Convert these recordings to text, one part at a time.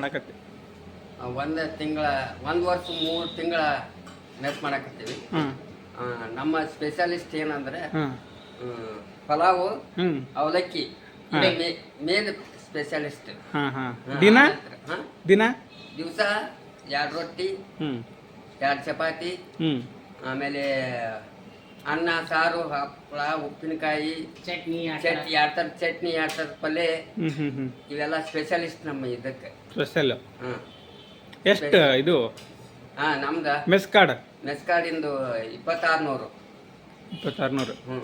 ಮಾಡಕತ್ತಿ? ಒಂದು ತಿಂಗಳ ಒಂದು ವರ್ಷ ಮೂರು ತಿಂಗಳ ನೆಸ್ ಮಾಡಕತ್ತೀವಿ. ಆ, ನಮ್ಮ ಸ್ಪೆಷಲಿಸ್ಟ್ ಏನಂದ್ರೆ ಹ್ಮ್, ಪಲಾವು ಅವಲಕ್ಕಿ ಮೇನ್ ಸ್ಪೆಷಲಿಸ್ಟ್ ಹಾಂ ಹಾಂ. ದಿನ? ದಿನ? ದಿವಸ ಎರಡು ರೊಟ್ಟಿ ಹ್ಮ್. ಎರಡು ಚಪಾತಿ ಆಮೇಲೆ ಅನ್ನ ಸಾರು ಹಪ್ಪಳ ಉಪ್ಪಿನಕಾಯಿ ಚಟ್ನಿ ಚಟ್ನಿ ಎರಡು ಥರದ ಚಟ್ನಿ ಎರಡು ಥರದ ಪಲ್ಯ ಇವೆಲ್ಲ ಸ್ಪೆಷಲಿಸ್ಟ್ ನಮ್ಮ ಇದಕ್ಕೆ. ಸ್ಪೆಷಲ್. ಹಾಂ. ಎಷ್ಟು ಇದು? ಹಾಂ ನಮ್ದು. ಮೆಸ್ ಕಾರ್ಡ್ ಮೆಸ್ಕಾರ್ಡಿಂದು ಇಪ್ಪತ್ತಾರುನೂರು. ಇಪ್ಪತ್ತಾರು ನೂರು ಹ್ಞೂ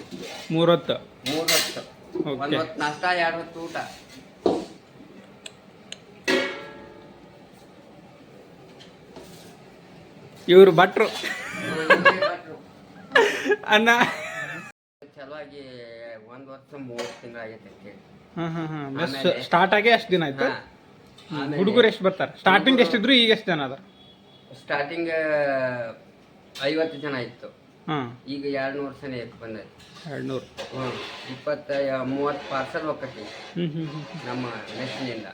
ಮೂರೊತ್ತು. ಮೂರು ಒಂದು ಹೊತ್ತು ನಾಷ್ಟ ಎರಡು ಹೊತ್ತು ಊಟ. ಇವರು ಭಟ್ರು. ಅನ್ನ. ಚಲುವಾಗಿ ಒಂದ್ ವರ್ಷ ತಿಂಗಳಾಗೈತೆ ಅಂತ ಹೇಳಿ ಹಾಂ ಹಾಂ ಹಾಂ. ಆಮೇಲೆ- ಸ್ಟಾರ್ಟ್ ಆಗಿ ಅಷ್ಟ್ ದಿನ ಆಯ್ತು? ಆಮೇಲೆ ಹುಡುಗರು ಎಷ್ಟು ಬರ್ತಾರೆ? ಸ್ಟಾರ್ಟಿಂಗ್ ಎಷ್ಟಿದ್ರು ಈಗ ಎಷ್ಟು ಜನ ಅದ ಸ್ಟಾರ್ಟಿಂಗ್ ಐವತ್ತು ಜನ ಇತ್ತು ಹಾಂ. ಈಗ ಎರಡು ನೂರು ಸಲ ಬಂದೈತಿ. ಎರಡು ನೂರು ಹ್ಞೂ ಇಪ್ಪತ್ತ ಮೂವತ್ತು ಪಾರ್ಸಲ್ ಹೋಗ್ತೈತಿ ಹ್ಞೂ ಹ್ಞೂ ಹ್ಞೂ ನಮ್ಮ ಮೆಸ್ಸಿನಿಂದ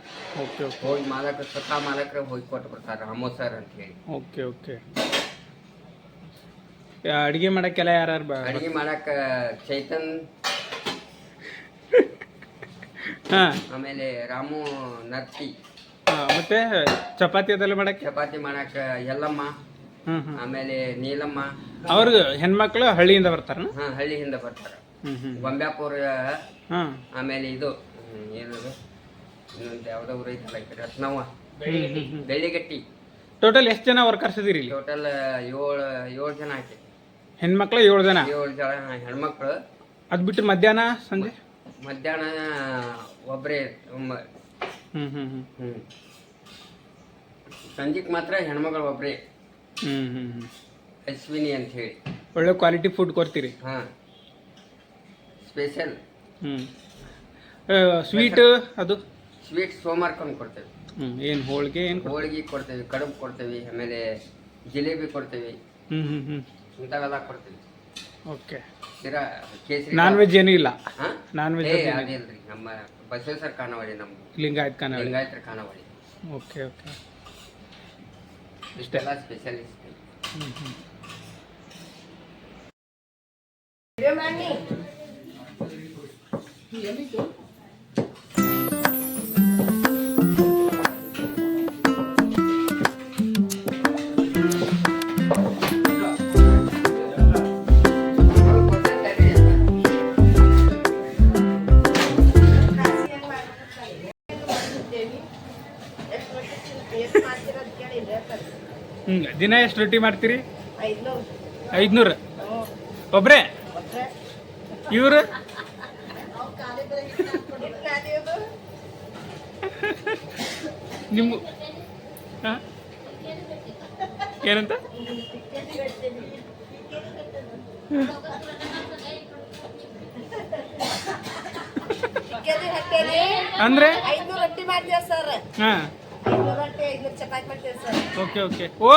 ಓಕೆ ಓಕೆ. ಹೋಗಿ ಮಾಲಕ ಸ್ವತಃ ಮಾಲಕರು ಹೋಗಿ ಕೊಟ್ಟು ಬರ್ತಾರೆ ಅಮ್ಮೋ ಸರ್ ಅಂತ ಹೇಳಿ. Okay okay. ಅಡುಗೆ ಮಾಡಕ್ಕೆಲ್ಲ ಯಾರ್ಯಾರು ಬ ಅಡಿಗೆ ಮಾಡಕ್ಕ ಚೈತನ್ ಹಾ. ಆಮೇಲೆ ರಾಮು ನರ್ತಿ. ಹಾಂ ಮತ್ತೆ ಚಪಾತಿ ಅದೆಲ್ಲ ಮಾಡಕ್ಕೆ? ಚಪಾತಿ ಮಾಡಕ್ಕ ಎಲ್ಲಮ್ಮ ಆಮೇಲೆ ನೀಲಮ್ಮ. ಅವ್ರಿಗೆ ಹೆಣ್ಮಕ್ಳು ಹಳ್ಳಿಯಿಂದ ಬರ್ತಾರ ಹಾ ಹಳ್ಳಿಯಿಂದ ಬರ್ತಾರ. ಹ್ಮ್ ಹ್ಞೂ ಗೊಂಬ್ಯಾಪುರ ಹಾಂ. ಆಮೇಲೆ ಇದು ಹ್ಮ್, ಏನದು? ಇನ್ನೊಂದು ಯಾವ್ದೋ ಊರು ಐತಲ್ಲ ಈ ಕಡೆ ರತ್ನವ್ವ. ಬೆಳ್ಳಿಗಟ್ಟಿ. ಟೋಟಲ್ ಎಷ್ಟು ಜನ ವರ್ಕರ್ಸ್ ಇದೀರಿ ಇಲ್ಲಿ? ಟೋಟಲ್ ಏಳು ಏಳು ಜನ ಆಯ್ತು. ಹೆಣ್ಮಕ್ಳು ಏಳು ಜನ? ಏಳು ಜನ ಹೆಣ್ಮಕ್ಳು. ಅದು ಬಿಟ್ಟು ಮಧ್ಯಾಹ್ನ ಸಂಜೆ? ಮಧ್ಯಾಹ್ನ ಒಬ್ಬರೇ ಹ್ಞೂ ಹ್ಞೂ ಹ್ಞೂ ಹ್ಞೂ ಸಂಜೆಗೆ ಮಾತ್ರ ಹೆಣ್ಮಗಳು ಒಬ್ಬರೇ ಹ್ಞೂ ಹ್ಞೂ ಹ್ಞೂ ಅಶ್ವಿನಿ ಅಂತ ಹೇಳಿ ಒಳ್ಳೆ ಕ್ವಾಲಿಟಿ ಫುಡ್ ಕೊಡ್ತೀರಿ. ಹಾಂ. ಸ್ಪೆಷಲ್ ಹ್ಞೂ ಸ್ವೀಟ್ ಅದು? ಸ್ವೀಟ್ ಸೋಮವಾರಕ್ಕೊಮ್ಮೆ ಕೊಡ್ತೇವೆ. ಹ್ಞೂ ಏನು ಹೋಳಿಗೆ ಏನು ಹೋಳಿಗೆ ಕೊಡ್ತೇವೆ ಕಡುಬು ಕೊಡ್ತೇವೆ ಆಮೇಲೆ ಜಿಲೇಬಿ ಕೊಡ್ತೇವೆ. ಹ್ಞೂ ಹ್ಞೂ ಹ್ಞೂ ಇಂಥವೆಲ್ಲ ಕೊಡ್ತೀವಿ ಓಕೆ. ಶಿರಾ ಕೇಸರಿ ನಾನ್ ವೆಜ್ ಏನೂ ಇಲ್ಲ. ಹಾಂ? ನಾನ್ ವೆಜ್ ಅದಿಲ್ರಿ ನಮ್ಮ ಬಸವೇಶ್ವರ ಖಾನಾವಳಿ ನಮ್ದು. ಲಿಂಗಾಯತ್ ಖಾನ ಲಿಂಗಾಯತರ ಖಾನಾವಳಿ ಓಕೆ ಓಕೆ. ಇಷ್ಟೆಲ್ಲ ಸ್ಪೆಷಲಿಸ್ಟ್ ಹ್ಞೂ ಹ್ಞೂ ಹ್ಞೂ ದಿನ ಎಷ್ಟು ರೊಟ್ಟಿ ಮಾಡ್ತೀರಿ? ಐದುನೂರು. ಒಬ್ರೆ? ಇವರು? ನಿಮ್ಮ ಏನಂತ? ಅಂದ್ರೆ? ರೊಟ್ಟಿ ಮಾಡ್ತೀವಿ ಸರ್? ಹಾಂ. ಐದ್ನೂರು ಚಪಾತಿ ಮಾಡ್ತೀವಿ ಸರ್ ಓಕೆ ಓಕೆ ಓ